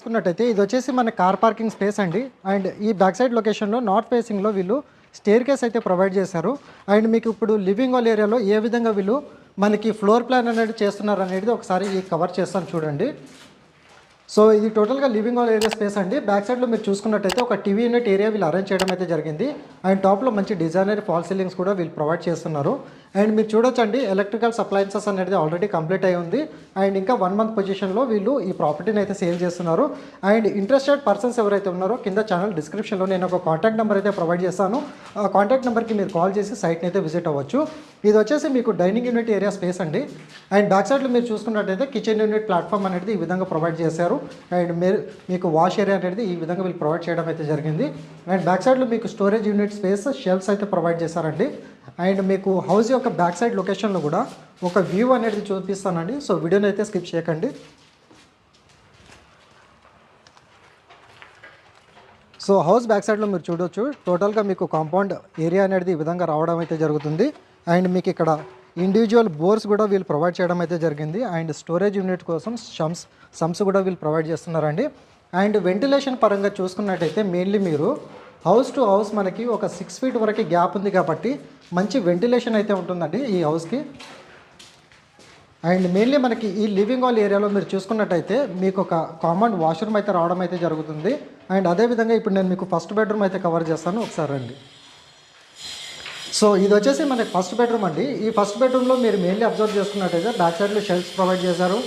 చూసుకున్నట్టయితే ఇది వచ్చేసి మన కార్ పార్కింగ్ స్పేస్ అండి. అండ్ ఈ బ్యాక్ సైడ్ లొకేషన్లో నార్త్ ఫేసింగ్లో వీళ్ళు స్టేర్ కేస్ అయితే ప్రొవైడ్ చేశారు. అండ్ మీకు ఇప్పుడు లివింగ్ హాల్ ఏరియాలో ఏ విధంగా వీళ్ళు మనకి ఫ్లోర్ ప్లాన్ అనేది చేస్తున్నారు అనేది ఒకసారి ఈ కవర్ చేస్తాను చూడండి. సో ఇది టోటల్గా లివింగ్ హాల్ ఏరియా స్పేస్ అండి. బ్యాక్ సైడ్లో మీరు చూసుకున్నట్టయితే ఒక టీవీ యూనిట్ ఏరియా వీళ్ళు అరేంజ్ చేయడం అయితే జరిగింది. అండ్ టాప్లో మంచి డిజైనర్ ఫాల్ సీలింగ్స్ కూడా వీళ్ళు ప్రొవైడ్ చేస్తున్నారు. అండ్ మీరు చూడొచ్చండి ఎలక్ట్రికల్ సప్లయన్సెస్ అనేది ఆల్రెడీ కంప్లీట్ అయి ఉంది. అండ్ ఇంకా వన్ మంత్ పొజిషన్లో వీళ్ళు ఈ ప్రాపర్టీని అయితే సేల్ చేస్తున్నారు. అండ్ ఇంట్రెస్టెడ్ పర్సన్స్ ఎవరైతే ఉన్నారో కింద ఛానల్ డిస్క్రిప్షన్లో నేను ఒక కాంటాక్ట్ నెంబర్ అయితే ప్రొవైడ్ చేస్తాను. ఆ కాంటాక్ట్ నెంబర్కి మీరు కాల్ చేసి సైట్ని అయితే విజిట్ అవ్వచ్చు. ఇది వచ్చేసి మీకు డైనింగ్ యూనిట్ ఏరియా స్పేస్ అండి. అండ్ బ్యాక్ సైడ్లో మీరు చూసుకున్నట్టయితే కిచెన్ యూనిట్ ప్లాట్ఫామ్ అనేది ఈ విధంగా ప్రొవైడ్ చేశారు. అండ్ మీరు మీకు వాష్ ఏరియా అనేది ఈ విధంగా వీళ్ళు ప్రొవైడ్ చేయడం అయితే జరిగింది. అండ్ బ్యాక్ సైడ్లో మీకు స్టోరేజ్ యూనిట్ స్పేస్ షెల్ఫ్స్ అయితే ప్రొవైడ్ చేశారండి. అండ్ మీకు హౌస్ యొక్క బ్యాక్ సైడ్ లొకేషన్లో కూడా ఒక వ్యూ అనేది చూపిస్తానండి. సో వీడియోని అయితే స్కిప్ చేయకండి. సో హౌస్ బ్యాక్ సైడ్లో మీరు చూడొచ్చు. టోటల్గా మీకు కాంపౌండ్ ఏరియా అనేది ఈ విధంగా రావడం అయితే జరుగుతుంది. అండ్ మీకు ఇక్కడ ఇండివిజువల్ బోర్స్ కూడా వీళ్ళు ప్రొవైడ్ చేయడం అయితే జరిగింది. అండ్ స్టోరేజ్ యూనిట్ కోసం షమ్స్ సమ్స్ కూడా వీళ్ళు ప్రొవైడ్ చేస్తున్నారండి. అండ్ వెంటిలేషన్ పరంగా చూసుకున్నట్టయితే మెయిన్లీ మీరు హౌస్ టు హౌస్ మనకి ఒక సిక్స్ ఫీట్ వరకు గ్యాప్ ఉంది కాబట్టి మంచి వెంటిలేషన్ అయితే ఉంటుందండి ఈ హౌస్కి అండ్ మెయిన్లీ మనకి ఈ లివింగ్ హాల్ ఏరియాలో మీరు చూసుకున్నట్టయితే మీకు ఒక కామన్ వాష్రూమ్ అయితే రావడం అయితే జరుగుతుంది. అండ్ అదేవిధంగా ఇప్పుడు నేను మీకు ఫస్ట్ బెడ్రూమ్ అయితే కవర్ చేస్తాను. ఒకసారి రండి. సో ఇది వచ్చేసి మనకి ఫస్ట్ బెడ్రూమ్ అండి. ఈ ఫస్ట్ బెడ్రూమ్లో మీరు మెయిన్లీ అబ్జర్వ్ చేసుకున్నట్టయితే బ్యాక్ సైడ్లో షెల్ఫ్స్ ప్రొవైడ్ చేశారు.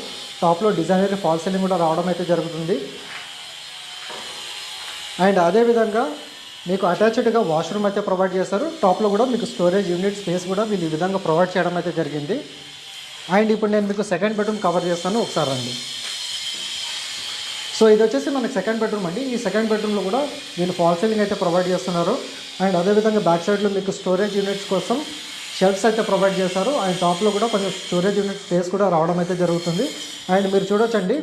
టాప్లో డిజైనర్ ఫాల్ సీలింగ్ కూడా రావడం అయితే జరుగుతుంది. అండ్ అదేవిధంగా మీకు అటాచ్డ్గా వాష్రూమ్ అయితే ప్రొవైడ్ చేశారు. టాప్లో కూడా మీకు స్టోరేజ్ యూనిట్ స్పేస్ కూడా వీళ్ళు ఈ విధంగా ప్రొవైడ్ చేయడం అయితే జరిగింది. అండ్ ఇప్పుడు నేను మీకు సెకండ్ బెడ్రూమ్ కవర్ చేస్తాను. ఒకసారి రండి. సో ఇది వచ్చేసి మనకి సెకండ్ బెడ్రూమ్ అండి. ఈ సెకండ్ బెడ్రూమ్లో కూడా వీళ్ళు ఫాల్ సీలింగ్ అయితే ప్రొవైడ్ చేస్తున్నారు. అండ్ అదేవిధంగా బ్యాక్ సైడ్లో మీకు స్టోరేజ్ యూనిట్స్ కోసం షెల్ఫ్స్ అయితే ప్రొవైడ్ చేశారు. అండ్ టాప్లో కూడా కొంచెం స్టోరేజ్ యూనిట్ స్పేస్ కూడా రావడం అయితే జరుగుతుంది. అండ్ మీరు చూడొచ్చండి.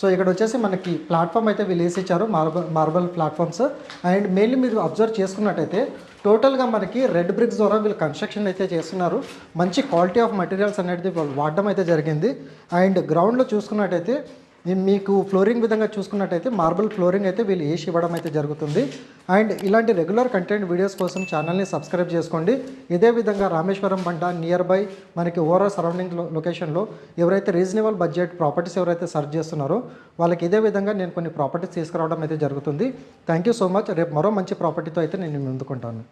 సో ఇక్కడ వచ్చేసి మనకి ప్లాట్ఫామ్ అయితే వీళ్ళు వేసి ఇచ్చారు marble marble platforms and mainly మీరు అబ్జర్వ్ చేసుకున్నట్టయితే టోటల్గా మనకి రెడ్ బ్రిక్స్ ద్వారా వీళ్ళు కన్స్ట్రక్షన్ అయితే చేస్తున్నారు. మంచి క్వాలిటీ ఆఫ్ మెటీరియల్స్ అనేది వాళ్ళు వాడడం అయితే జరిగింది. అండ్ గ్రౌండ్లో చూసుకున్నట్టయితే మీకు ఫ్లోరింగ్ విధంగా చూసుకున్నట్టయితే మార్బుల్ ఫ్లోరింగ్ అయితే వీళ్ళు వేసి ఇవ్వడం అయితే జరుగుతుంది. అండ్ ఇలాంటి రెగ్యులర్ కంటెంట్ వీడియోస్ కోసం ఛానల్ని సబ్స్క్రైబ్ చేసుకోండి. ఇదే విధంగా రామేశ్వరం బండ నియర్ బై మనకి ఓవరాల్ సరౌండింగ్ లొకేషన్లో ఎవరైతే రీజనబుల్ బడ్జెట్ ప్రాపర్టీస్ ఎవరైతే సర్చ్ చేస్తున్నారో వాళ్ళకి ఇదే విధంగా నేను కొన్ని ప్రాపర్టీస్ తీసుకురావడం అయితే జరుగుతుంది. థ్యాంక్ యూ సో మచ్ రేపు మరో మంచి ప్రాపర్టీతో అయితే నేను ముందుకుంటాను